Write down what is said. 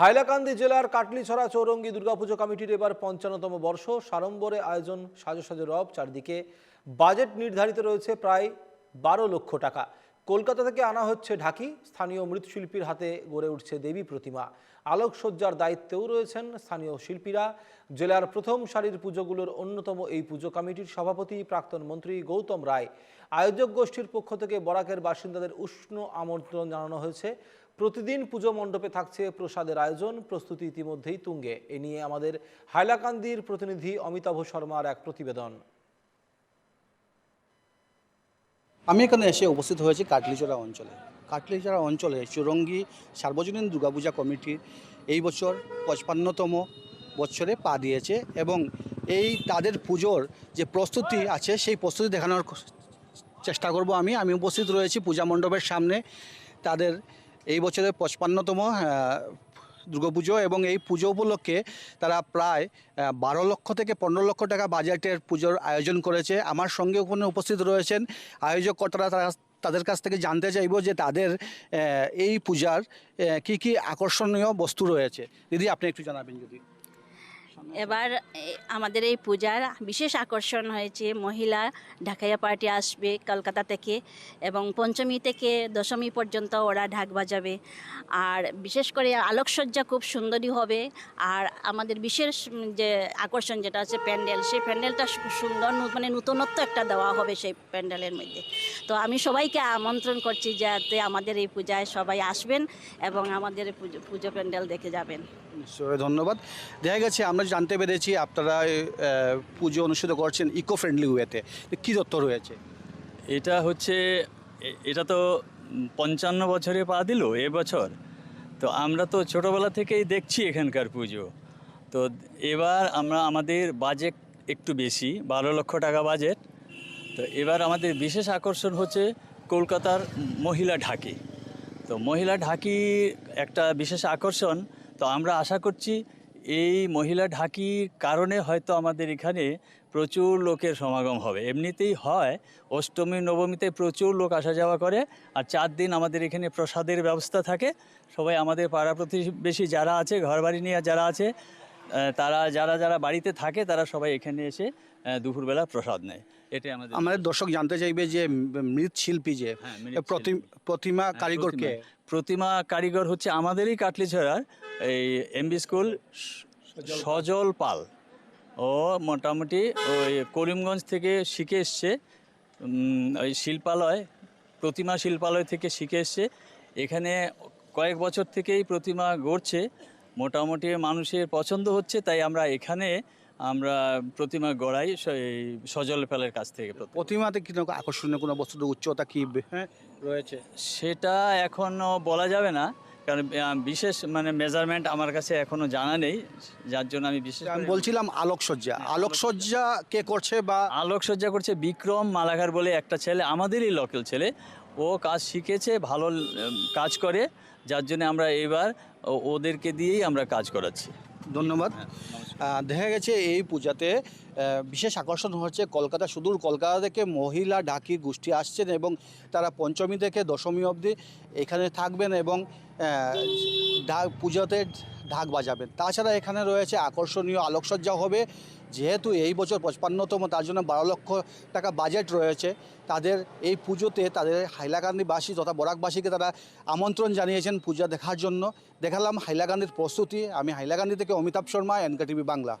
হাইলাকান্দি জেলার কাটলিছড়া চৌরঙ্গি দুর্গাপুজো কমিটির এবার পঞ্চান্নতম বর্ষ। সাড়ম্বরে আয়োজন সাজো সাজো রব। চারদিকে বাজেট নির্ধারিত রয়েছে প্রায় বারো লক্ষ টাকা। কলকাতা থেকে আনা হচ্ছে ঢাকি। স্থানীয় মৃৎশিল্পীর হাতে গড়ে উঠছে দেবী প্রতিমা। আলোকসজ্জার দায়িত্বেও রয়েছেন স্থানীয় শিল্পীরা। জেলার প্রথম সারির পুজোগুলোর অন্যতম এই পুজো কমিটির সভাপতি প্রাক্তন মন্ত্রী গৌতম রায়। আয়োজক গোষ্ঠীর পক্ষ থেকে বরাকের বাসিন্দাদের উষ্ণ আমন্ত্রণ জানানো হয়েছে। প্রতিদিন পুজো মণ্ডপে থাকছে প্রসাদের আয়োজন। প্রস্তুতি ইতিমধ্যেই তুঙ্গে। এ নিয়ে আমাদের হাইলাকান্দির প্রতিনিধি অমিতাভ শর্মার এক প্রতিবেদন। আমি এখানে এসে উপস্থিত হয়েছি কাটলিচড়া অঞ্চলে। কাটলিচড়া অঞ্চলে চুরঙ্গি সার্বজনীন দুর্গাপূজা কমিটি এই বছর পঁচপান্নতম বছরে পা দিয়েছে এবং এই তাদের পুজোর যে প্রস্তুতি আছে, সেই প্রস্তুতি দেখানোর চেষ্টা করব আমি। আমি উপস্থিত রয়েছি পূজা মণ্ডপের সামনে। তাদের এই বছরের পঁচপান্নতম দুর্গাপুজো এবং এই পুজো উপলক্ষে তারা প্রায় বারো লক্ষ থেকে পনেরো লক্ষ টাকা বাজেটের পুজোর আয়োজন করেছে। আমার সঙ্গে ওখানে উপস্থিত রয়েছেন আয়োজকর্তারা তারা তাদের কাছ থেকে জানতে চাইব যে তাদের এই পূজার কি কি আকর্ষণীয় বস্তু রয়েছে। দিদি, আপনি একটু জানাবেন যদি। এবার আমাদের এই পূজার বিশেষ আকর্ষণ হয়েছে মহিলা ঢাকাইয়া পার্টি আসবে কলকাতা থেকে এবং পঞ্চমী থেকে দশমী পর্যন্ত ওরা ঢাক বাজাবে। আর বিশেষ করে আলোকসজ্জা খুব সুন্দরী হবে। আর আমাদের বিশেষ যে আকর্ষণ যেটা আছে প্যান্ডেল, সেই প্যান্ডেলটা সুন্দর মানে নূতনত্ব একটা দেওয়া হবে সেই প্যান্ডেলের মধ্যে। তো আমি সবাইকে আমন্ত্রণ করছি যাতে আমাদের এই পূজায় সবাই আসবেন এবং আমাদের পুজো প্যান্ডেল দেখে যাবেন। ধন্যবাদ। দেখা গেছে, আমরা জানতে পেরেছি, আপনারা পুজো অনুষ্ঠিত করছেন ইকো ফ্রেন্ডলি ওয়েতে কী তথ্য রয়েছে? এটা হচ্ছে এটা তো পঞ্চান্ন বছরে পা দিল এবছর তো আমরা তো ছোটোবেলা থেকেই দেখছি এখানকার পুজো। তো এবার আমরা, আমাদের বাজেট একটু বেশি, বারো লক্ষ টাকা বাজেট তো এবার আমাদের বিশেষ আকর্ষণ হচ্ছে কলকাতার মহিলা ঢাকি। তো মহিলা ঢাকি একটা বিশেষ আকর্ষণ। তো আমরা আশা করছি এই মহিলা ঢাকির কারণে হয়তো আমাদের এখানে প্রচুর লোকের সমাগম হবে। এমনিতেই হয়, অষ্টমী, নবমীতে প্রচুর লোক আসা যাওয়া করে আর চার দিন আমাদের এখানে প্রসাদের ব্যবস্থা থাকে। সবাই আমাদের পাড়া প্রতিবেশী যারা আছে, ঘরবাড়ি নিয়ে যারা আছে তারা যারা যারা বাড়িতে থাকে, তারা সবাই এখানে এসে দুপুরবেলা প্রসাদ নেয়। এটাই আমাদের আমাদের দর্শক জানতে চাইবে যে মৃৎশিল্পী যে হ্যাঁ, প্রতি- প্রতিমা হ্যাঁ, কারিগরকে। প্রতিমা- প্রতিমা কারিগর হচ্ছে আমাদেরই কাটলিছড়ার এই এমবি স্কুল সজল পাল। ও মোটামুটি ওই করিমগঞ্জ থেকে শিখে এসছে ওই শিল্পালয় প্রতিমা শিল্পালয় থেকে শিখে এসছে। এখানে কয়েক বছর থেকেই প্রতিমা গড়ছে মোটামুটি মানুষের পছন্দ হচ্ছে তাই আমরা এখানে আমরা প্রতিমা গড়াই সজল ফেলের কাছ থেকে প্রতিমাতে কি আকর্ষণীয় কোনো বস্তুর উচ্চতা কি হ্যাঁ, রয়েছে। সেটা এখনও বলা যাবে না কারণ বিশেষ মানে মেজারমেন্ট আমার কাছে এখনও জানা নেই যার জন্য আমি বিশেষ আমি বলছিলাম আলোকসজ্জা। হ্যাঁ, আলোকসজ্জা কে করছে বা আলোকসজ্জা করছে বিক্রম মালাঘার বলে একটা ছেলে আমাদেরই লোকাল ছেলে ও কাজ শিখেছে ভালো কাজ করে যার জন্য আমরা এবার ওদেরকে দিয়েই আমরা কাজ করাচ্ছি। ধন্যবাদ। হ্যাঁ, দেখা গেছে এই পূজাতে বিশেষ আকর্ষণ হচ্ছে কলকাতা। সুদূর কলকাতা থেকে মহিলা ডাকি গোষ্ঠী আসছেন এবং তারা পঞ্চমী থেকে দশমী অবধি এখানে থাকবেন এবং ঢাক পুজোতে ঢাক বাজাবেন। তাছাড়া এখানে রয়েছে আকর্ষণীয় আলোকসজ্জা হবে। যেহেতু এই বছর পঁচপান্নতম, তার জন্য বারো লক্ষ টাকা বাজেট রয়েছে, তাদের এই পুজোতে তাদের হাইলাকান্দিবাসী তথা বরাকবাসীকে তারা আমন্ত্রণ জানিয়েছেন পূজা দেখার জন্য। দেখালাম হাইলাকান্দির প্রস্তুতি। আমি হাইলাকান্দি থেকে অমিতাভ শর্মা এনকে টিভি বাংলা।